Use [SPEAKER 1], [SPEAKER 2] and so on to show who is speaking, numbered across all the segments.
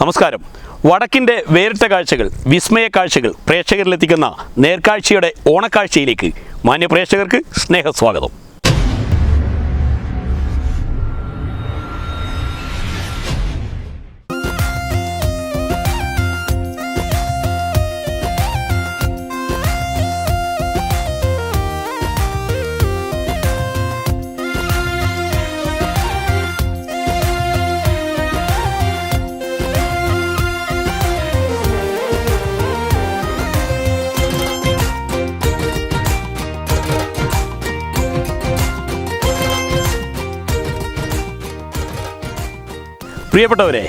[SPEAKER 1] നമസ്കാരം. വടക്കിന്റെ വേറിട്ട കാഴ്ചകൾ വിസ്മയ കാഴ്ചകൾ പ്രേക്ഷകരിലെത്തിക്കുന്ന നേർക്കാഴ്ചയുടെ ഓണക്കാഴ്ചയിലേക്ക് മാന്യ പ്രേക്ഷകർക്ക് സ്നേഹസ്വാഗതം. പ്രിയപ്പെട്ടവരെ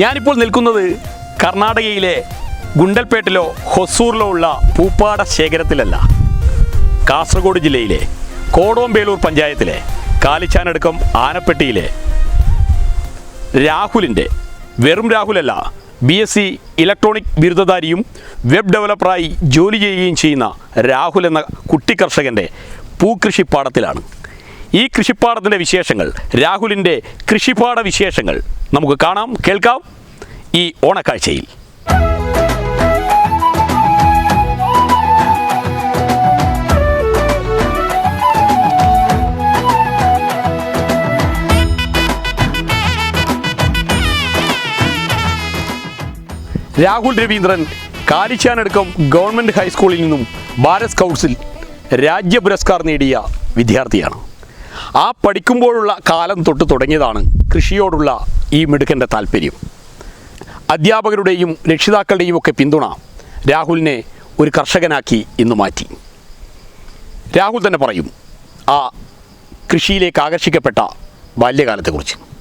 [SPEAKER 1] ഞാനിപ്പോൾ നിൽക്കുന്നത് കർണാടകയിലെ ഗുണ്ടൽപേട്ടിലോ ഹൊസൂറിലോ ഉള്ള പൂപ്പാട ശേഖരത്തിലല്ല. കാസർഗോഡ് ജില്ലയിലെ കോടോംബേലൂർ പഞ്ചായത്തിലെ കാലിച്ചാനടുക്കം ആനപ്പെട്ടിയിലെ രാഹുലിന്റെ വെറും രാഹുലല്ല ബി എസ് സി ഇലക്ട്രോണിക് ബിരുദധാരിയും വെബ് ഡെവലപ്പറായി ജോലി ചെയ്യുകയും ചെയ്യുന്ന രാഹുൽ എന്ന കുട്ടി കർഷകന്റെ പൂക്കൃഷിപ്പാടത്തിലാണ്. ഈ കൃഷിപ്പാടത്തിന്റെ വിശേഷങ്ങൾ രാഹുലിന്റെ കൃഷിപ്പാട വിശേഷങ്ങൾ നമുക്ക് കാണാം കേൾക്കാം ഈ ഓണക്കാഴ്ചയിൽ. രാഹുൽ രവീന്ദ്രൻ കാലിച്ചാനടുക്കം ഗവൺമെന്റ് ഹൈസ്കൂളിൽ നിന്നും ഭാരത് സ്കൗട്ട്സിൽ രാജ്യ പുരസ്കാർ നേടിയ വിദ്യാർത്ഥിയാണ്. ആ പഠിക്കുമ്പോഴുള്ള കാലം തൊട്ട് തുടങ്ങിയതാണ് കൃഷിയോടുള്ള ഈ മിടുക്കന്റെ താല്പര്യം. അധ്യാപകരുടെയും രക്ഷിതാക്കളുടെയും ഒക്കെ പിന്തുണ രാഹുലിനെ ഒരു കർഷകനാക്കി ഇന്ന് മാറ്റി. രാഹുൽ തന്നെ പറയും ആ കൃഷിയിലേക്ക് ആകർഷിക്കപ്പെട്ട ബാല്യകാലത്തെക്കുറിച്ച്.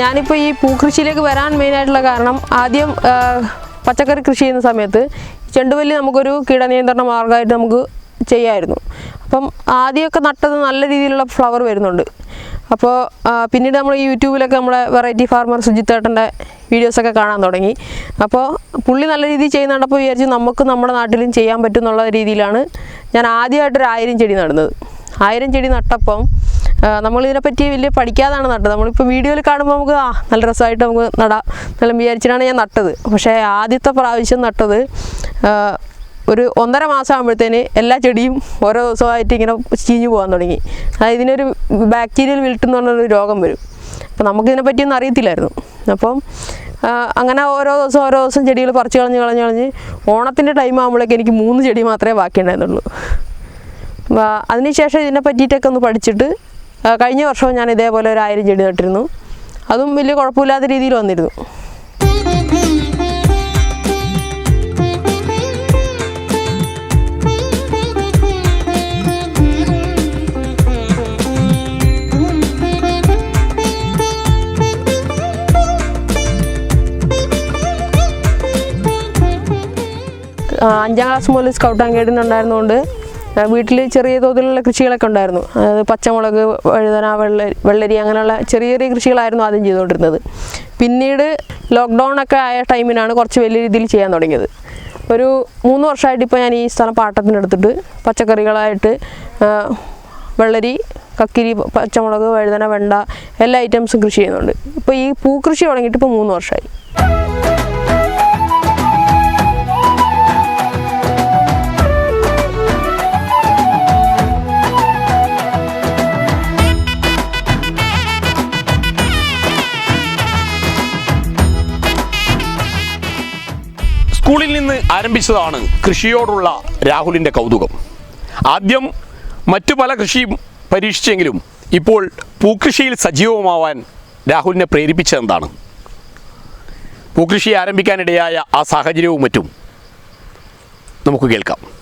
[SPEAKER 2] ഞാനിപ്പോൾ ഈ പൂക്കൃഷിയിലേക്ക് വരാൻ മെയിനായിട്ടുള്ള കാരണം ആദ്യം പച്ചക്കറി കൃഷി ചെയ്യുന്ന സമയത്ത് ചെണ്ടുവല്ലി നമുക്കൊരു കീടനിയന്ത്രണ മാർഗമായിട്ട് നമുക്ക് ചെയ്യായിരുന്നു. അപ്പം ആദ്യമൊക്കെ നട്ടത് നല്ല രീതിയിലുള്ള ഫ്ലവർ വരുന്നുണ്ട്. അപ്പോൾ പിന്നീട് നമ്മൾ യൂട്യൂബിലൊക്കെ നമ്മുടെ വെറൈറ്റി ഫാർമർ സുജിത്തേട്ടന്റെ വീഡിയോസൊക്കെ കാണാൻ തുടങ്ങി. അപ്പോൾ പുള്ളി നല്ല രീതിയിൽ ചെയ്യുന്ന കണ്ടപ്പോൾ വിചാരിച്ചു നമുക്ക് നമ്മുടെ നാട്ടിലും ചെയ്യാൻ പറ്റും എന്നുള്ള രീതിയിലാണ് ഞാൻ ആദ്യമായിട്ടൊരു ആയിരം ചെടി നടുന്നത്. ആയിരം ചെടി നട്ടപ്പം ആ, നമ്മളിതിനെപ്പറ്റി വലിയ പഠിക്കാതാണ് നട്ടത്. നമ്മളിപ്പോൾ വീഡിയോയിൽ കാണുമ്പോൾ നമുക്ക് ആ നല്ല രസമായിട്ട് നമുക്ക് നടാം നല്ല വിചാരിച്ചിട്ടാണ് ഞാൻ നട്ടത്. പക്ഷേ ആദ്യത്തെ പ്രാവശ്യം നട്ടത് ഒരു ഒന്നര മാസം ആകുമ്പോഴത്തേന് എല്ലാ ചെടിയും ഓരോ ദിവസമായിട്ട് ഇങ്ങനെ ചീഞ്ഞു പോകാൻ തുടങ്ങി. അതായത് ഇതിനൊരു ബാക്ടീരിയൽ വിൽട്ട് എന്ന് പറഞ്ഞൊരു രോഗം വരും. അപ്പോൾ നമുക്കിതിനെ പറ്റിയൊന്നും അറിയത്തില്ലായിരുന്നു. അപ്പം അങ്ങനെ ഓരോ ദിവസം ഓരോ ദിവസം ചെടികൾ പറിച്ച് കളഞ്ഞ് കളഞ്ഞ് കളഞ്ഞ് ഓണത്തിന്റെ ടൈം ആകുമ്പോഴേക്ക് എനിക്ക് മൂന്ന് ചെടി മാത്രമേ ബാക്കിയുണ്ടായിരുന്നുള്ളൂ. ഉണ്ടായിരുന്നുള്ളൂ അതിനുശേഷം ഇതിനെ പറ്റിയിട്ടൊക്കെ ഒന്ന് പഠിച്ചിട്ട് കഴിഞ്ഞ വർഷവും ഞാൻ ഇതേപോലെ ഒരു ആയിരം ചെടി നട്ടിരുന്നു. അതും വലിയ കുഴപ്പമില്ലാത്ത രീതിയിൽ വന്നിരുന്നു. അഞ്ചാം ക്ലാസ് മുതൽ സ്കൗട്ട് ആൻഡ് ഗൈഡിന് വീട്ടിൽ ചെറിയ തോതിലുള്ള കൃഷികളൊക്കെ ഉണ്ടായിരുന്നു. അതായത് പച്ചമുളക് വഴുതന വെള്ളരി വെള്ളരി അങ്ങനെയുള്ള ചെറിയ ചെറിയ കൃഷികളായിരുന്നു ആദ്യം ചെയ്തുകൊണ്ടിരുന്നത്. പിന്നീട് ലോക്ക്ഡൗൺ ഒക്കെ ആയ ടൈമിനാണ് കുറച്ച് വലിയ രീതിയിൽ ചെയ്യാൻ തുടങ്ങിയത്. ഒരു മൂന്ന് വർഷമായിട്ട് ഇപ്പോൾ ഞാൻ ഈ സ്ഥലം പാട്ടത്തിനെടുത്തിട്ട് പച്ചക്കറികളായിട്ട് വെള്ളരി കക്കിരി പച്ചമുളക് വഴുതന വെണ്ട എല്ലാ ഐറ്റംസും കൃഷി ചെയ്യുന്നുണ്ട്. ഇപ്പോൾ ഈ പൂക്കൃഷി തുടങ്ങിയിട്ട് ഇപ്പോൾ മൂന്ന് വർഷമായി.
[SPEAKER 1] സ്കൂളിൽ നിന്ന് ആരംഭിച്ചതാണ് കൃഷിയോടുള്ള രാഹുലിന്റെ കൗതുകം. ആദ്യം മറ്റു പല കൃഷിയും പരീക്ഷിച്ചെങ്കിലും ഇപ്പോൾ പൂക്കൃഷിയിൽ സജീവമാവാൻ രാഹുലിനെ പ്രേരിപ്പിച്ചതെന്താണ്? പൂക്കൃഷി ആരംഭിക്കാനിടയായ ആ സാഹചര്യവും മറ്റും നമുക്ക് കേൾക്കാം.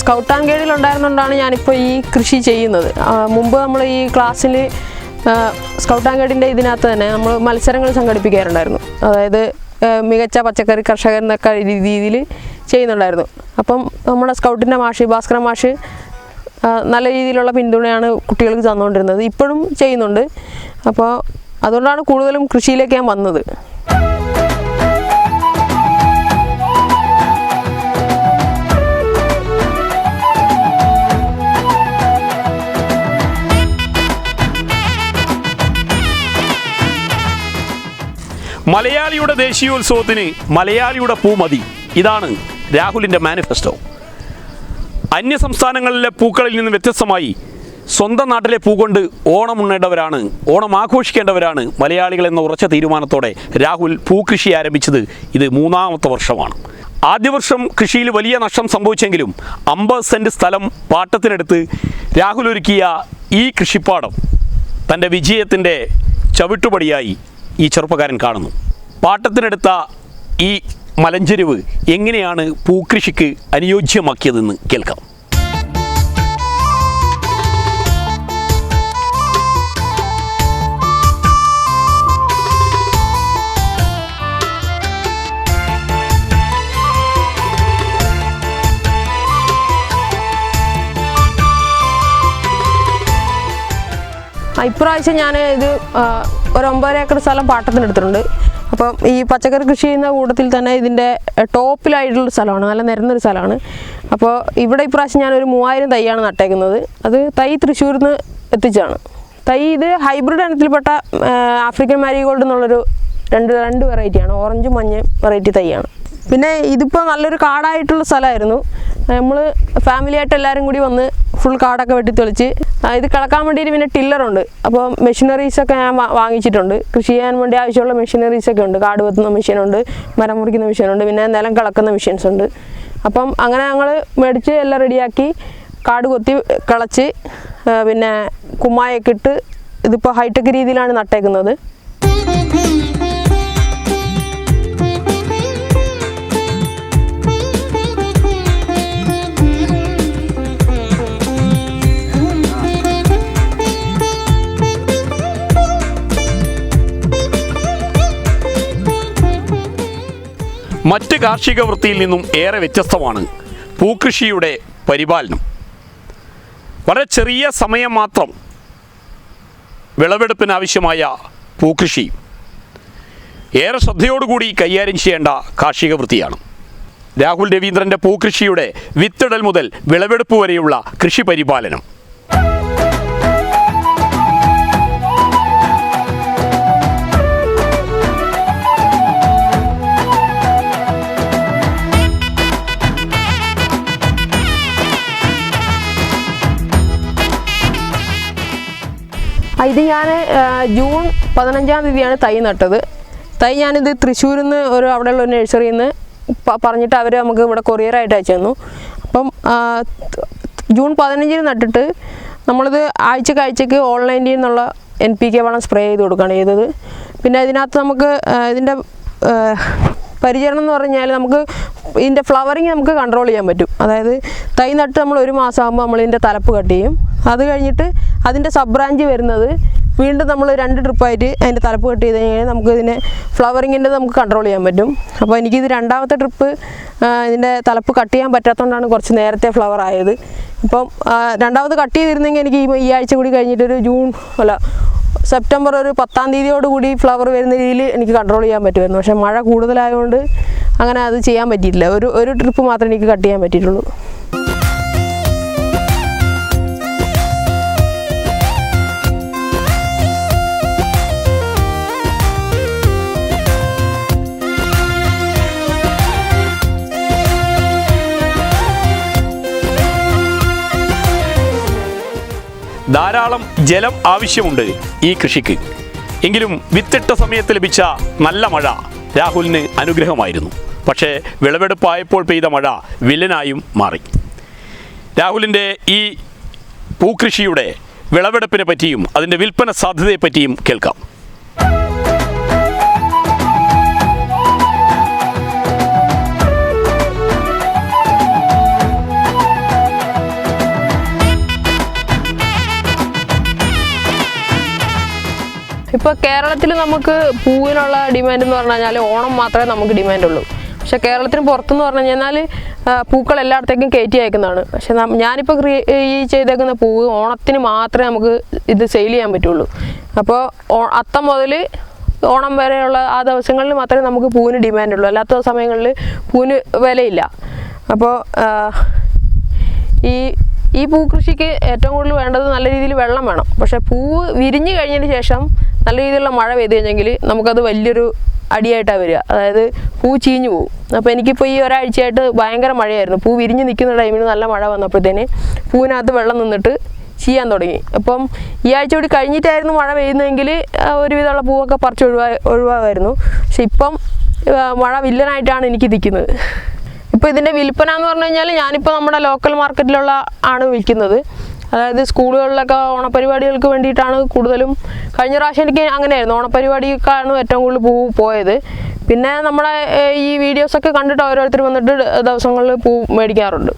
[SPEAKER 2] സ്കൗട്ട് ആൻഡ് ഉണ്ടായിരുന്നുകൊണ്ടാണ് ഞാനിപ്പോൾ ഈ കൃഷി ചെയ്യുന്നത്. മുമ്പ് നമ്മൾ ഈ ക്ലാസ്സിൽ സ്കൗട്ട് ആൻഡ് ഇതിനകത്ത് തന്നെ നമ്മൾ മത്സരങ്ങൾ സംഘടിപ്പിക്കാറുണ്ടായിരുന്നു. അതായത് മികച്ച പച്ചക്കറി കർഷകർ എന്നൊക്കെ രീതിയിൽ ചെയ്യുന്നുണ്ടായിരുന്നു. അപ്പം നമ്മുടെ സ്കൗട്ടിന്റെ മാഷ് ഭാസ്കര മാഷ് നല്ല രീതിയിലുള്ള പിന്തുണയാണ് കുട്ടികൾക്ക് തന്നുകൊണ്ടിരുന്നത്. ഇപ്പോഴും ചെയ്യുന്നുണ്ട്. അപ്പോൾ അതുകൊണ്ടാണ് കൂടുതലും കൃഷിയിലേക്ക് ഞാൻ വന്നത്.
[SPEAKER 1] മലയാളിയുടെ ദേശീയോത്സവത്തിന് മലയാളിയുടെ പൂ മതി. ഇതാണ് രാഹുലിന്റെ മാനിഫെസ്റ്റോ. അന്യ സംസ്ഥാനങ്ങളിലെ പൂക്കളിൽ നിന്ന് വ്യത്യസ്തമായി സ്വന്തം നാട്ടിലെ പൂ കൊണ്ട് ഓണം ഉണ്ണേണ്ടവരാണ് ഓണം ആഘോഷിക്കേണ്ടവരാണ് മലയാളികൾ എന്ന ഉറച്ച തീരുമാനത്തോടെ രാഹുൽ പൂക്കൃഷി ആരംഭിച്ചത് ഇത് മൂന്നാമത്തെ വർഷമാണ്. ആദ്യ വർഷം കൃഷിയിൽ വലിയ നഷ്ടം സംഭവിച്ചെങ്കിലും അമ്പത് സെന്റ് സ്ഥലം പാട്ടത്തിനെടുത്ത് രാഹുൽ ഒരുക്കിയ ഈ കൃഷിപ്പാടം തന്റെ വിജയത്തിന്റെ ചവിട്ടുപടിയായി ഈ ചെറുപ്പക്കാരൻ കാണുന്നു. പാട്ടത്തിനെടുത്ത ഈ മലഞ്ചെരിവ് എങ്ങനെയാണ് പൂക്കൃഷിക്ക് അനുയോജ്യമാക്കിയതെന്ന് കേൾക്കാം.
[SPEAKER 2] ഇപ്രാവശ്യം ഞാൻ ഇത് ഒരു ഒമ്പത് ഏക്കർ സ്ഥലം പാട്ടത്തിന് എടുത്തിട്ടുണ്ട്. അപ്പം ഈ പച്ചക്കറി കൃഷി ചെയ്യുന്ന കൂട്ടത്തിൽ തന്നെ ഇതിന്റെ ടോപ്പിലായിട്ടുള്ള സ്ഥലമാണ്. നല്ല നിരന്നൊരു സ്ഥലമാണ്. അപ്പോൾ ഇവിടെ ഇപ്രാവശ്യം ഞാനൊരു മൂവായിരം തൈയാണ് നട്ടേക്കുന്നത്. അത് തൈ തൃശ്ശൂരിൽ നിന്ന് എത്തിച്ചാണ് തൈ ഇത് ഹൈബ്രിഡ് ഇനത്തിൽപ്പെട്ട ആഫ്രിക്കൻ മാരിഗോൾഡ് എന്നുള്ളൊരു രണ്ട് രണ്ട് വെറൈറ്റിയാണ് ഓറഞ്ചും മഞ്ഞ വെറൈറ്റി തൈയാണ്. പിന്നെ ഇതിപ്പോൾ നല്ലൊരു കാടായിട്ടുള്ള സ്ഥലമായിരുന്നു നമ്മൾ ഫാമിലി ആയിട്ട് എല്ലാവരും കൂടി വന്ന് ഫുൾ കാടൊക്കെ വെട്ടി തെളിച്ച് ഇത് കിളക്കാൻ വേണ്ടിയിട്ട് പിന്നെ ടില്ലറുണ്ട്. അപ്പോൾ മെഷീനറീസൊക്കെ ഞാൻ വാങ്ങിച്ചിട്ടുണ്ട്. കൃഷി ചെയ്യാൻ വേണ്ടി ആവശ്യമുള്ള മെഷീനറീസൊക്കെ ഉണ്ട്. കാട് വെത്തുന്ന മെഷീനുണ്ട് മരം മുറിക്കുന്ന മെഷീനുണ്ട് പിന്നെ നിലം കിളക്കുന്ന മെഷീൻസ് ഉണ്ട്. അപ്പം അങ്ങനെ ഞങ്ങൾ മേടിച്ച് എല്ലാം റെഡിയാക്കി കാട് കൊത്തി കിളച്ച് പിന്നെ കുമ്മായൊക്കെ ഇട്ട് ഇതിപ്പോൾ ഹൈടെക് രീതിയിലാണ് നട്ടേക്കുന്നത്.
[SPEAKER 1] മറ്റ് കാർഷിക വൃത്തിയിൽ നിന്നും ഏറെ വ്യത്യസ്തമാണ് പൂക്കൃഷിയുടെ പരിപാലനം. വളരെ ചെറിയ സമയം മാത്രം വിളവെടുപ്പിനാവശ്യമായ പൂക്കൃഷി. ഏറെ ശ്രദ്ധയോടുകൂടി കൈകാര്യം ചെയ്യേണ്ട കാർഷിക വൃത്തിയാണ് രാഹുൽ രവീന്ദ്രന്റെ പൂക്കൃഷിയുടെ വിത്തിടൽ മുതൽ വിളവെടുപ്പ് വരെയുള്ള കൃഷി പരിപാലനം.
[SPEAKER 2] ഇത് ഞാൻ ജൂൺ പതിനഞ്ചാം തീയതിയാണ് തൈ നട്ടത്. തൈ ഞാനിത് തൃശ്ശൂരിൽ നിന്ന് ഒരു അവിടെയുള്ള ഒരു നഴ്സറിയിൽ നിന്ന് പറഞ്ഞിട്ട് അവർ നമുക്ക് ഇവിടെ കൊറിയറായിട്ട് അയച്ചു തന്നു അപ്പം ജൂൺ പതിനഞ്ചിന് നട്ടിട്ട് നമ്മളിത് ആഴ്ചക്ക് ആഴ്ചക്ക് ഓൺലൈനിൽ നിന്നുള്ള എൻ പി കെ വളം സ്പ്രേ ചെയ്ത് കൊടുക്കുകയാണ് ചെയ്തത്. പിന്നെ ഇതിനകത്ത് നമുക്ക് ഇതിന്റെ പരിചരണം എന്ന് പറഞ്ഞാൽ നമുക്ക് ഇതിന്റെ ഫ്ലവറിങ് നമുക്ക് കൺട്രോൾ ചെയ്യാൻ പറ്റും. അതായത് തൈ നട്ട് നമ്മൾ ഒരു മാസം ആകുമ്പോൾ നമ്മൾ ഇതിന്റെ തലപ്പ് കട്ട് ചെയ്യും. അത് കഴിഞ്ഞിട്ട് അതിന്റെ സബ് ബ്രാഞ്ച് വരുന്നത് വീണ്ടും നമ്മൾ രണ്ട് ട്രിപ്പായിട്ട് അതിന്റെ തലപ്പ് കട്ട് ചെയ്ത് കഴിഞ്ഞാൽ നമുക്ക് ഇതിനെ ഫ്ലവറിങ്ങിന്റെ നമുക്ക് കൺട്രോൾ ചെയ്യാൻ പറ്റും. അപ്പോൾ എനിക്കിത് രണ്ടാമത്തെ ട്രിപ്പ് ഇതിന്റെ തലപ്പ് കട്ട് ചെയ്യാൻ പറ്റാത്തതുകൊണ്ടാണ് കുറച്ച് നേരത്തെ ഫ്ലവർ ആയത്. ഇപ്പം രണ്ടാമത് കട്ട് ചെയ്തിരുന്നെങ്കിൽ എനിക്ക് ഈ- ആഴ്ച കൂടി കഴിഞ്ഞിട്ടൊരു ജൂൺ അല്ല സെപ്റ്റംബർ ഒരു പത്താം തീയതിയോട് കൂടി ഫ്ലവർ വരുന്ന രീതിയിൽ എനിക്ക് കൺട്രോൾ ചെയ്യാൻ പറ്റുമായിരുന്നു. പക്ഷേ മഴ കൂടുതലായതുകൊണ്ട് അങ്ങനെ അത് ചെയ്യാൻ പറ്റിയിട്ടില്ല. ഒരു ഒരു ട്രിപ്പ് മാത്രമേ എനിക്ക് കട്ട് ചെയ്യാൻ പറ്റിയിട്ടുള്ളൂ.
[SPEAKER 1] ധാരാളം ജലം ആവശ്യമുണ്ട് ഈ കൃഷിക്ക്. എങ്കിലും വിത്തിട്ട സമയത്ത് ലഭിച്ച നല്ല മഴ രാഹുലിന് അനുഗ്രഹമായിരുന്നു. പക്ഷേ വിളവെടുപ്പായപ്പോൾ പെയ്ത മഴ വില്ലനായും മാറി. രാഹുലിന്റെ ഈ പൂക്കൃഷിയുടെ വിളവെടുപ്പിനെ പറ്റിയും അതിന്റെ വിൽപ്പന സാധ്യതയെപ്പറ്റിയും കേൾക്കാം.
[SPEAKER 2] ഇപ്പോൾ കേരളത്തിൽ നമുക്ക് പൂവിനുള്ള ഡിമാൻഡ് എന്ന് പറഞ്ഞു കഴിഞ്ഞാൽ ഓണം മാത്രമേ നമുക്ക് ഡിമാൻഡ് ഉള്ളൂ. പക്ഷെ കേരളത്തിന് പുറത്തെന്ന് പറഞ്ഞു കഴിഞ്ഞാൽ പൂക്കൾ എല്ലായിടത്തേക്കും കയറ്റി അയക്കുന്നതാണ്. പക്ഷെ ഞാനിപ്പോൾ ഈ ചെയ്തേക്കുന്ന പൂവ് ഓണത്തിന് മാത്രമേ നമുക്ക് ഇത് സെയിൽ ചെയ്യാൻ പറ്റുള്ളൂ. അപ്പോൾ അത്തം മുതൽ ഓണം വരെയുള്ള ആ ദിവസങ്ങളിൽ മാത്രമേ നമുക്ക് പൂവിന് ഡിമാൻഡ് ഉള്ളൂ. അല്ലാത്ത സമയങ്ങളിൽ പൂവിന് വിലയില്ല. അപ്പോൾ ഈ ഈ പൂക്കൃഷിക്ക് ഏറ്റവും കൂടുതൽ വേണ്ടത് നല്ല രീതിയിൽ വെള്ളം വേണം. പക്ഷേ പൂവ് വിരിഞ്ഞു കഴിഞ്ഞതിന് ശേഷം നല്ല രീതിയിലുള്ള മഴ പെയ്ത് കഴിഞ്ഞെങ്കിൽ നമുക്കത് വലിയൊരു അടിയായിട്ടാണ് വരിക. അതായത് പൂ ചീഞ്ഞു പോകും അപ്പോൾ എനിക്കിപ്പോൾ ഈ ഒരാഴ്ചയായിട്ട് ഭയങ്കര മഴയായിരുന്നു. പൂ വിരിഞ്ഞ് നിൽക്കുന്ന ടൈമിൽ നല്ല മഴ വന്നപ്പോഴത്തേന് പൂവിനകത്ത് വെള്ളം നിന്നിട്ട് ചെയ്യാൻ തുടങ്ങി. അപ്പം ഈ ആഴ്ച കൂടി കഴിഞ്ഞിട്ടായിരുന്നു മഴ പെയ്യുന്നതെങ്കിൽ ഒരുവിധമുള്ള പൂവൊക്കെ പറിച്ച് ഒഴിവാ ഒഴിവാകുമായിരുന്നു പക്ഷെ ഇപ്പം മഴ വില്ലനായിട്ടാണ് എനിക്ക് നിൽക്കുന്നത്. ഇപ്പോൾ ഇതിന്റെ വിൽപ്പന എന്ന് പറഞ്ഞു കഴിഞ്ഞാൽ ഞാനിപ്പോൾ നമ്മുടെ ലോക്കൽ മാർക്കറ്റിലുള്ള ആണ് വിൽക്കുന്നത്. അതായത് സ്കൂളുകളിലൊക്കെ ഓണപരിപാടികൾക്ക് വേണ്ടിയിട്ടാണ് കൂടുതലും കഴിഞ്ഞ പ്രാവശ്യം എനിക്ക് അങ്ങനെയായിരുന്നു. ഓണപരിപാടിക്കാണ് ഏറ്റവും കൂടുതൽ പൂ പോയത്. പിന്നെ നമ്മുടെ ഏഹ്, ഈ വീഡിയോസൊക്കെ കണ്ടിട്ട് ഓരോരുത്തർ വന്നിട്ട് ദിവസങ്ങളിൽ പൂ മേടിക്കാറുണ്ട്.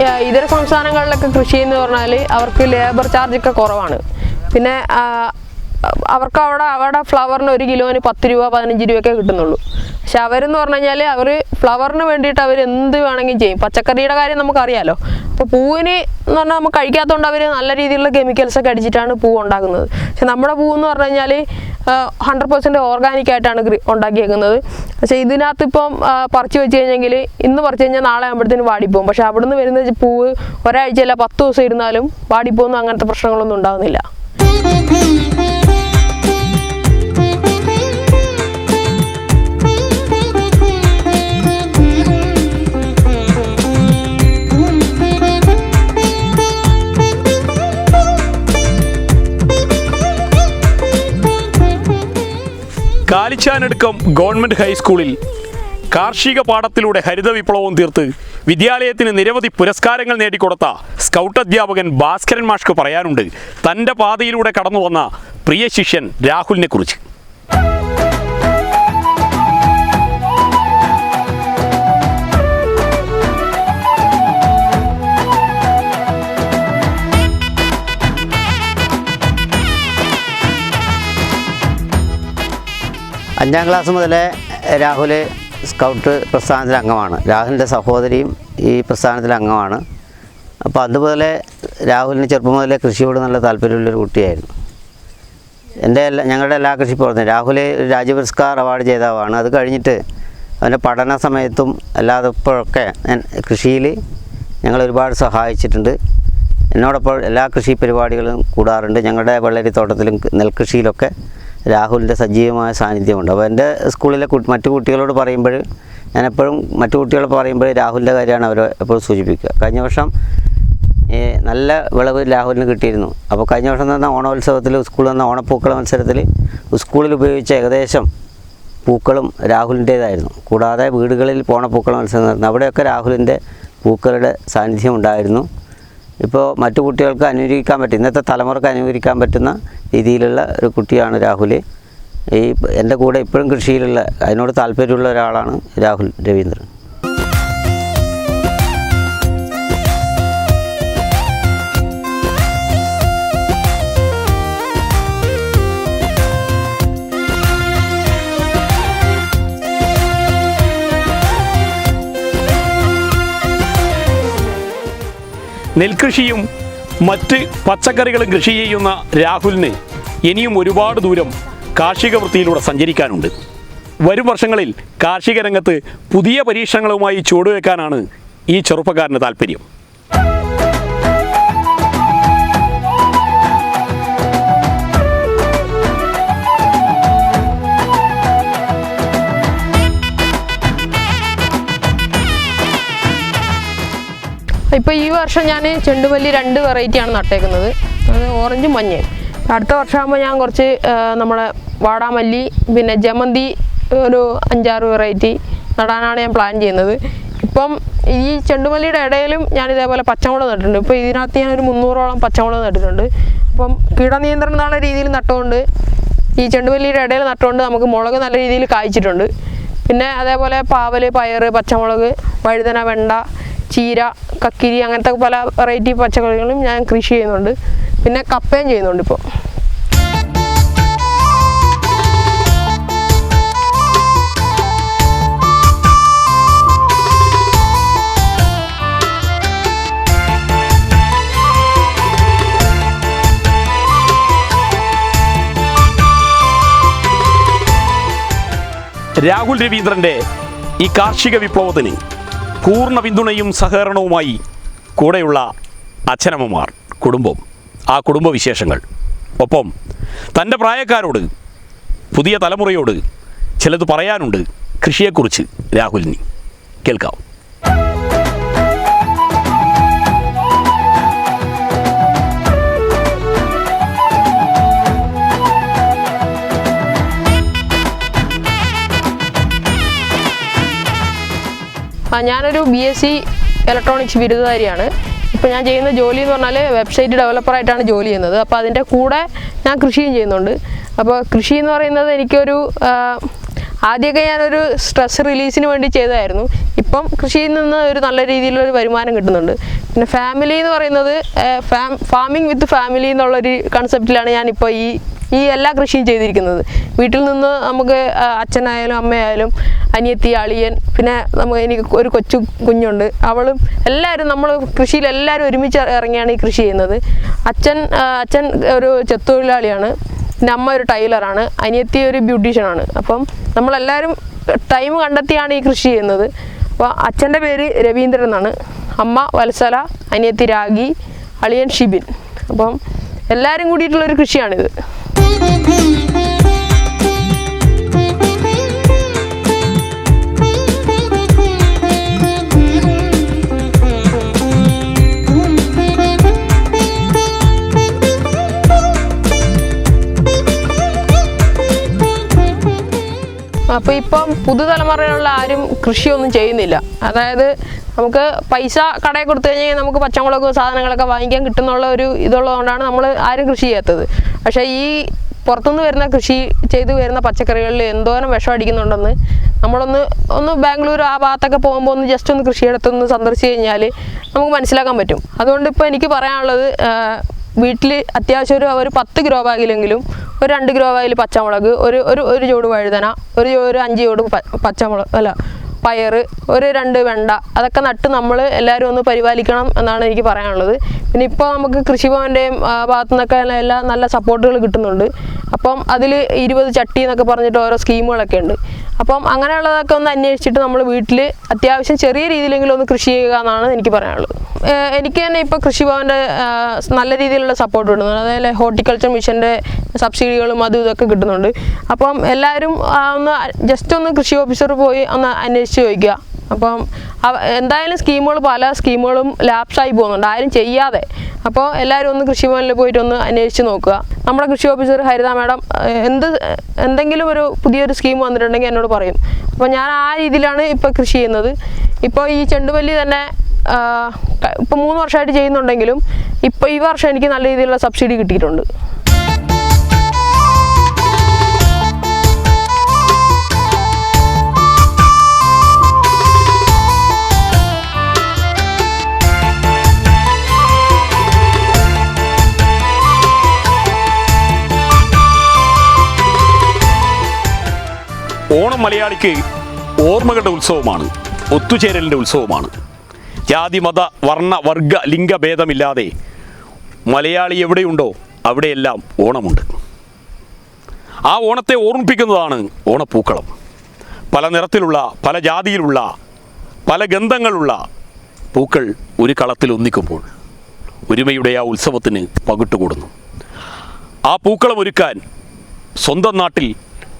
[SPEAKER 2] ഇതര സംസ്ഥാനങ്ങളിലൊക്കെ കൃഷി എന്ന് പറഞ്ഞാൽ അവർക്ക് ലേബർ ചാർജ് ഒക്കെ കുറവാണ്. പിന്നെ അവർക്ക് അവിടെ അവിടെ ഫ്ലവറിന് ഒരു കിലോന് പത്ത് രൂപ പതിനഞ്ച് രൂപയൊക്കെ കിട്ടുന്നുള്ളൂ. പക്ഷെ അവരെന്ന് പറഞ്ഞു കഴിഞ്ഞാൽ അവർ ഫ്ലവറിന് വേണ്ടിയിട്ട് അവർ എന്ത് വേണമെങ്കിലും ചെയ്യും. പച്ചക്കറിയുടെ കാര്യം നമുക്കറിയാലോ. അപ്പോൾ പൂവിന് എന്ന് പറഞ്ഞാൽ നമുക്ക് കഴിക്കാത്തതുകൊണ്ട് അവർ നല്ല രീതിയിലുള്ള കെമിക്കൽസ് ഒക്കെ അടിച്ചിട്ടാണ് പൂ ഉണ്ടാക്കുന്നത്. പക്ഷെ നമ്മുടെ പൂ എന്ന് പറഞ്ഞു കഴിഞ്ഞാൽ ഹൺഡ്രഡ് പെർസെന്റ് ഓർഗാനിക് ആയിട്ടാണ് ഉണ്ടാക്കിയേക്കുന്നത്. പക്ഷേ ഇതിനകത്ത് ഇപ്പം പറിച്ചു വെച്ച് കഴിഞ്ഞെങ്കിൽ ഇന്ന് പറിച്ച് കഴിഞ്ഞാൽ നാളെ ആകുമ്പോഴത്തേന് വാടിപ്പോകും പക്ഷേ അവിടുന്ന് വരുന്ന പൂവ് ഒരാഴ്ചയല്ല പത്ത് ദിവസം ഇരുന്നാലും വാടിപ്പോകുന്ന അങ്ങനത്തെ പ്രശ്നങ്ങളൊന്നും ഉണ്ടാകുന്നില്ല
[SPEAKER 1] കാലിച്ചാനടുക്കം ഗവൺമെന്റ് ഹൈസ്കൂളിൽ. കാർഷിക പാഠത്തിലൂടെ ഹരിത വിപ്ലവം തീർത്ത് വിദ്യാലയത്തിന് നിരവധി പുരസ്കാരങ്ങൾ നേടിക്കൊടുത്ത സ്കൗട്ട് അധ്യാപകൻ ഭാസ്കരൻ മാഷ്ക്ക് പറയാനുണ്ട് തന്റെ പാതയിലൂടെ കടന്നു വന്ന പ്രിയ ശിഷ്യൻ രാഹുലിനെ കുറിച്ച്
[SPEAKER 3] അഞ്ചാം ക്ലാസ് മുതലേ രാഹുൽ സ്കൗട്ട് പ്രസ്ഥാനത്തിലെ അംഗമാണ്. രാഹുലിന്റെ സഹോദരിയും ഈ പ്രസ്ഥാനത്തിലെ അംഗമാണ്. അപ്പോൾ അതുപോലെ രാഹുലിന് ചെറുപ്പം മുതലേ കൃഷിയോട് നല്ല താല്പര്യമുള്ളൊരു കുട്ടിയായിരുന്നു. എന്റെ എല്ലാ ഞങ്ങളുടെ എല്ലാ കൃഷി പ്രവർത്തനം രാഹുൽ രാജ്യ പുരസ്കാർ അവാർഡ് ജേതാവാണ്. അത് കഴിഞ്ഞിട്ട് അവന്റെ പഠന സമയത്തും അല്ലാതെ ഇപ്പോഴൊക്കെ കൃഷിയിൽ ഞങ്ങൾ ഒരുപാട് സഹായിച്ചിട്ടുണ്ട്. എന്നോടൊപ്പം എല്ലാ കൃഷി പരിപാടികളും കൂടാറുണ്ട്. ഞങ്ങളുടെ വെള്ളരിത്തോട്ടത്തിലും നെൽകൃഷിയിലൊക്കെ രാഹുലിന്റെ സജീവമായ സാന്നിധ്യമുണ്ട്. അപ്പോൾ എന്റെ സ്കൂളിലെ മറ്റു കുട്ടികളോട് പറയുമ്പോൾ ഞാൻ എപ്പോഴും മറ്റു കുട്ടികളോട് പറയുമ്പോൾ രാഹുലിന്റെ കാര്യമാണ് അവർ എപ്പോഴും സൂചിപ്പിക്കുക. കഴിഞ്ഞ വർഷം നല്ല വിളവ് രാഹുലിന് കിട്ടിയിരുന്നു. അപ്പോൾ കഴിഞ്ഞ വർഷം നടന്ന ഓണോത്സവത്തിൽ സ്കൂളിൽ നടന്ന ഓണപ്പൂക്കള മത്സരത്തിൽ സ്കൂളിൽ ഉപയോഗിച്ച ഏകദേശം പൂക്കളും രാഹുലിന്റേതായിരുന്നു. കൂടാതെ വീടുകളിൽ ഓണപ്പൂക്കള മത്സരം നടന്നു അവിടെയൊക്കെ രാഹുലിന്റെ പൂക്കളുടെ സാന്നിധ്യം ഉണ്ടായിരുന്നു. ഇപ്പോൾ മറ്റു കുട്ടികൾക്ക് അനുകരിക്കാൻ പറ്റും. ഇന്നത്തെ തലമുറയ്ക്ക് അനുകരിക്കാൻ പറ്റുന്ന രീതിയിലുള്ള ഒരു കുട്ടിയാണ് രാഹുൽ ഈ എന്റെ കൂടെ ഇപ്പോഴും കൃഷിയിലുള്ള അതിനോട് താല്പര്യമുള്ള ഒരാളാണ് രാഹുൽ രവീന്ദ്രൻ.
[SPEAKER 1] നെൽകൃഷിയും മറ്റ് പച്ചക്കറികളും കൃഷി ചെയ്യുന്ന രാഹുലിന് ഇനിയും ഒരുപാട് ദൂരം കാർഷിക വൃത്തിയിലൂടെ സഞ്ചരിക്കാനുണ്ട്. വരും വർഷങ്ങളിൽ കാർഷിക രംഗത്ത് പുതിയ പരീക്ഷണങ്ങളുമായി ചുവടുവെക്കാനാണ് ഈ ചെറുപ്പക്കാരന് താല്പര്യം.
[SPEAKER 2] ഇപ്പോൾ ഈ വർഷം ഞാൻ ചെണ്ടുമല്ലി രണ്ട് വെറൈറ്റിയാണ് നട്ടേക്കുന്നത്. അത് ഓറഞ്ചും മഞ്ഞയും. അടുത്ത വർഷമാകുമ്പോൾ ഞാൻ കുറച്ച് നമ്മുടെ വാടാമല്ലി പിന്നെ ജമന്തി ഒരു അഞ്ചാറ് വെറൈറ്റി നടാനാണ് ഞാൻ പ്ലാൻ ചെയ്യുന്നത്. ഇപ്പം ഈ ചെണ്ടുമല്ലിയുടെ ഇടയിലും ഞാൻ ഇതേപോലെ പച്ചമുളക് നട്ടിട്ടുണ്ട്. ഇപ്പോൾ ഇതിനകത്ത് ഞാൻ ഒരു മുന്നൂറോളം പച്ചമുളക് നട്ടിട്ടുണ്ട്. അപ്പം കീടനിയന്ത്രണം എന്നുള്ള രീതിയിൽ നട്ടുകൊണ്ട് ഈ ചെണ്ടുമല്ലിയുടെ ഇടയിൽ നട്ടുകൊണ്ട് നമുക്ക് മുളക് നല്ല രീതിയിൽ കായ്ച്ചിട്ടുണ്ട്. പിന്നെ അതേപോലെ പാവൽ പയറ് പച്ചമുളക് വഴുതന വെണ്ട ചീര കക്കിരി അങ്ങനത്തെ പല വെറൈറ്റി പച്ചക്കറികളും ഞാൻ കൃഷി ചെയ്യുന്നുണ്ട്. പിന്നെ കപ്പയും ചെയ്യുന്നുണ്ട് ഇപ്പോൾ
[SPEAKER 1] രാഹുൽ രവീന്ദ്രന്റെ ഈ കാർഷിക വിപ്ലവത്തിന് പൂർണ പിന്തുണയും സഹകരണവുമായി കൂടെയുള്ള അച്ഛനമ്മമാർ കുടുംബം ആ കുടുംബവിശേഷങ്ങൾ. ഒപ്പം തന്റെ പ്രായക്കാരോട് പുതിയ തലമുറയോട് ചിലത് പറയാനുണ്ട് കൃഷിയെക്കുറിച്ച് രാഹുലിന്. കേൾക്കാം.
[SPEAKER 2] ഞാനൊരു ബി എസ് സി ഇലക്ട്രോണിക്സ് ബിരുദധാരിയാണ്. ഇപ്പോൾ ഞാൻ ചെയ്യുന്ന ജോലി എന്ന് പറഞ്ഞാൽ വെബ്സൈറ്റ് ഡെവലപ്പറായിട്ടാണ് ജോലി ചെയ്യുന്നത്. അപ്പോൾ അതിന്റെ കൂടെ ഞാൻ കൃഷിയും ചെയ്യുന്നുണ്ട്. അപ്പോൾ കൃഷി എന്ന് പറയുന്നത് എനിക്കൊരു ആദ്യമൊക്കെ ഞാനൊരു സ്ട്രെസ് റിലീസിന് വേണ്ടി ചെയ്തതായിരുന്നു. ഇപ്പം കൃഷിയിൽ നിന്ന് ഒരു നല്ല രീതിയിലൊരു വരുമാനം കിട്ടുന്നുണ്ട്. പിന്നെ ഫാമിലി എന്ന് പറയുന്നത് ഫാം ഫാമിംഗ് വിത്ത് ഫാമിലി എന്നുള്ളൊരു കൺസെപ്റ്റിലാണ് ഞാനിപ്പോൾ ഈ ഈ എല്ലാ കൃഷിയും ചെയ്തിരിക്കുന്നത്. വീട്ടിൽ നിന്ന് നമുക്ക് അച്ഛനായാലും അമ്മയായാലും അനിയത്തി അളിയൻ പിന്നെ നമുക്ക് എനിക്ക് ഒരു കൊച്ചു കുഞ്ഞുണ്ട്. അവളും എല്ലാവരും നമ്മൾ കൃഷിയിൽ എല്ലാവരും ഒരുമിച്ച് ഇറങ്ങിയാണ് ഈ കൃഷി ചെയ്യുന്നത്. അച്ഛൻ അച്ഛൻ ഒരു ചെത്തൊഴിലാളിയാണ് പിന്നെ അമ്മ ഒരു ടൈലറാണ്. അനിയത്തി ഒരു ബ്യൂട്ടീഷ്യനാണ്. അപ്പം നമ്മളെല്ലാവരും ടൈം കണ്ടെത്തിയാണ് ഈ കൃഷി ചെയ്യുന്നത്. അപ്പോൾ അച്ഛന്റെ പേര് രവീന്ദ്രൻ എന്നാണ്. അമ്മ വത്സല അനിയത്തി രാഗി അളിയൻ ഷിബിൻ. അപ്പം എല്ലാവരും കൂടിയിട്ടുള്ളൊരു കൃഷിയാണിത്. Boom, boom, boom. അപ്പോൾ ഇപ്പം പുതുതലമുറയിലുള്ള ആരും കൃഷിയൊന്നും ചെയ്യുന്നില്ല. അതായത് നമുക്ക് പൈസ കടയിൽ കൊടുത്തു കഴിഞ്ഞാൽ നമുക്ക് പച്ചമുളക് സാധനങ്ങളൊക്കെ വാങ്ങിക്കാൻ കിട്ടുന്നുള്ള ഒരു ഇതുള്ളതുകൊണ്ടാണ് നമ്മൾ ആരും കൃഷി ചെയ്യാത്തത്. പക്ഷേ ഈ പുറത്തുനിന്ന് വരുന്ന കൃഷി ചെയ്തു വരുന്ന പച്ചക്കറികളിൽ എന്തോരം വിഷം അടിക്കുന്നുണ്ടെന്ന് നമ്മളൊന്ന് ഒന്ന് ബാംഗ്ലൂർ ആ ഭാഗത്തൊക്കെ പോകുമ്പോൾ ഒന്ന് ജസ്റ്റ് ഒന്ന് കൃഷിയിടത്തൊന്ന് സന്ദർശിച്ച് കഴിഞ്ഞാൽ നമുക്ക് മനസ്സിലാക്കാൻ പറ്റും. അതുകൊണ്ട് ഇപ്പോൾ എനിക്ക് പറയാനുള്ളത് വീട്ടിൽ അത്യാവശ്യം ഒരു ഒരു പത്ത് ഗ്രോ ബാഗിലെങ്കിലും ഒരു രണ്ട് ഗ്രോ ബാഗിൽ പച്ചമുളക് ഒരു ഒരു ഒരു ചൂട് വഴുതന ഒരു ഒരു അഞ്ച് ചൂട് പച്ചമുളക് അല്ല പയർ ഒരു രണ്ട് വെണ്ട അതൊക്കെ നട്ട് നമ്മൾ എല്ലാവരും ഒന്ന് പരിപാലിക്കണം എന്നാണ് എനിക്ക് പറയാനുള്ളത്. പിന്നെ ഇപ്പോൾ നമുക്ക് കൃഷിഭവന്റെയും ഭാഗത്തു നിന്നൊക്കെ എല്ലാം നല്ല സപ്പോർട്ടുകൾ കിട്ടുന്നുണ്ട്. അപ്പം അതിൽ ഇരുപത് ചട്ടി എന്നൊക്കെ പറഞ്ഞിട്ട് ഓരോ സ്കീമുകളൊക്കെ ഉണ്ട്. അപ്പം അങ്ങനെയുള്ളതൊക്കെ ഒന്ന് അന്വേഷിച്ചിട്ട് നമ്മൾ വീട്ടിൽ അത്യാവശ്യം ചെറിയ രീതിയിലെങ്കിലും ഒന്ന് കൃഷി ചെയ്യുക എന്നാണ് എനിക്ക് പറയാനുള്ളത്. എനിക്ക് തന്നെ ഇപ്പോൾ കൃഷിഭവന്റെ നല്ല രീതിയിലുള്ള സപ്പോർട്ട് കിട്ടുന്നുണ്ട്. അതായത് ഹോർട്ടിക്കൾച്ചർ മിഷന്റെ സബ്സിഡികളും അതും ഇതൊക്കെ കിട്ടുന്നുണ്ട്. അപ്പം എല്ലാവരും ഒന്ന് ജസ്റ്റ് ഒന്ന് കൃഷി ഓഫീസർ പോയി ഒന്ന് അന്വേഷിച്ച് ചോദിക്കുക. അപ്പം എന്തായാലും സ്കീമുകൾ പല സ്കീമുകളും ലാപ്സായി പോകുന്നുണ്ട്. ആരും ചെയ്യാതെ. അപ്പോൾ എല്ലാവരും ഒന്ന് കൃഷിഭവനിൽ പോയിട്ട് ഒന്ന് അന്വേഷിച്ച് നോക്കുക. നമ്മുടെ കൃഷി ഓഫീസർ ഹരിത മാഡം എന്ത് എന്തെങ്കിലും ഒരു പുതിയൊരു സ്കീം വന്നിട്ടുണ്ടെങ്കിൽ എന്നോട് പറയും. അപ്പോൾ ഞാൻ ആ രീതിയിലാണ് ഇപ്പോൾ കൃഷി ചെയ്യുന്നത്. ഇപ്പോൾ ഈ ചെണ്ടുമല്ലി തന്നെ ഇപ്പോൾ മൂന്ന് വർഷമായിട്ട് ചെയ്യുന്നുണ്ടെങ്കിലും ഇപ്പോൾ ഈ വർഷം എനിക്ക് നല്ല രീതിയിലുള്ള സബ്സിഡി കിട്ടിയിട്ടുണ്ട്.
[SPEAKER 1] ഓണം മലയാളിക്ക് ഓർമ്മകളുടെ ഉത്സവമാണ് ഒത്തുചേരലിന്റെ ഉത്സവമാണ്. ജാതി മത വർണ വർഗ ലിംഗഭേദമില്ലാതെ മലയാളി എവിടെയുണ്ടോ അവിടെയെല്ലാം ഓണമുണ്ട്. ആ ഓണത്തെ ഓർമ്മിപ്പിക്കുന്നതാണ് ഓണപ്പൂക്കളം. പല നിറത്തിലുള്ള പല ജാതിയിലുള്ള പല ഗന്ധങ്ങളുള്ള പൂക്കൾ ഒരു കളത്തിൽ ഒന്നിക്കുമ്പോൾ ഒരുമയുടെ ആ ഉത്സവത്തിന് പകിട്ടുകൂടുന്നു. ആ പൂക്കളം ഒരുക്കാൻ സ്വന്തം നാട്ടിൽ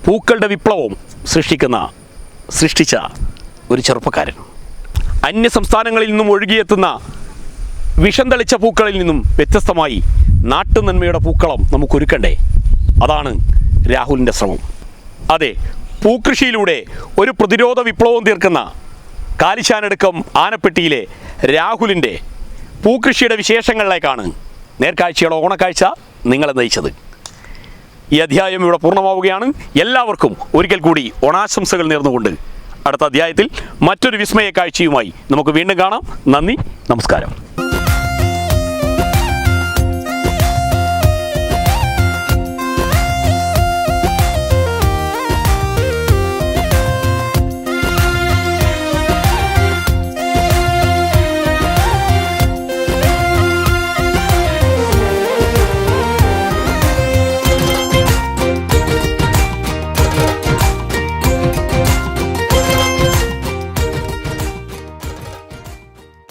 [SPEAKER 1] പൂക്കളുടെ വിപ്ലവം സൃഷ്ടിക്കുന്ന സൃഷ്ടിച്ച ഒരു ചെറുപ്പക്കാരൻ. അന്യ സംസ്ഥാനങ്ങളിൽ നിന്നും ഒഴുകിയെത്തുന്ന വിഷം തെളിച്ച പൂക്കളിൽ നിന്നും വ്യത്യസ്തമായി നാട്ടുനന്മയുടെ പൂക്കളം നമുക്കൊരുക്കണ്ടേ? അതാണ് രാഹുലിന്റെ ശ്രമം. അതെ പൂക്കൃഷിയിലൂടെ ഒരു പ്രതിരോധ വിപ്ലവം തീർക്കുന്ന കാലിശാനടുക്കം ആനപ്പെട്ടിയിലെ രാഹുലിന്റെ പൂക്കൃഷിയുടെ വിശേഷങ്ങളിലേക്കാണ് നേർക്കാഴ്ചയുടെ ഓണക്കാഴ്ച നിങ്ങളെ നയിച്ചത്. ഈ അധ്യായം ഇവിടെ പൂർണമാവുകയാണ്. എല്ലാവർക്കും ഒരിക്കൽ കൂടി ഓണാശംസകൾ നേർന്നുകൊണ്ട് അടുത്ത അധ്യായത്തിൽ മറ്റൊരു വിസ്മയ കാഴ്ചയുമായി നമുക്ക് വീണ്ടും കാണാം. നന്ദി നമസ്കാരം.